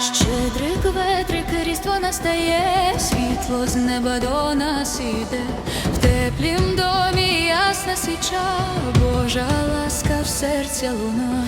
Щедрик, ветрик, різдво настає, світло з неба до нас іде, свіча, Божа ласка в серця луна.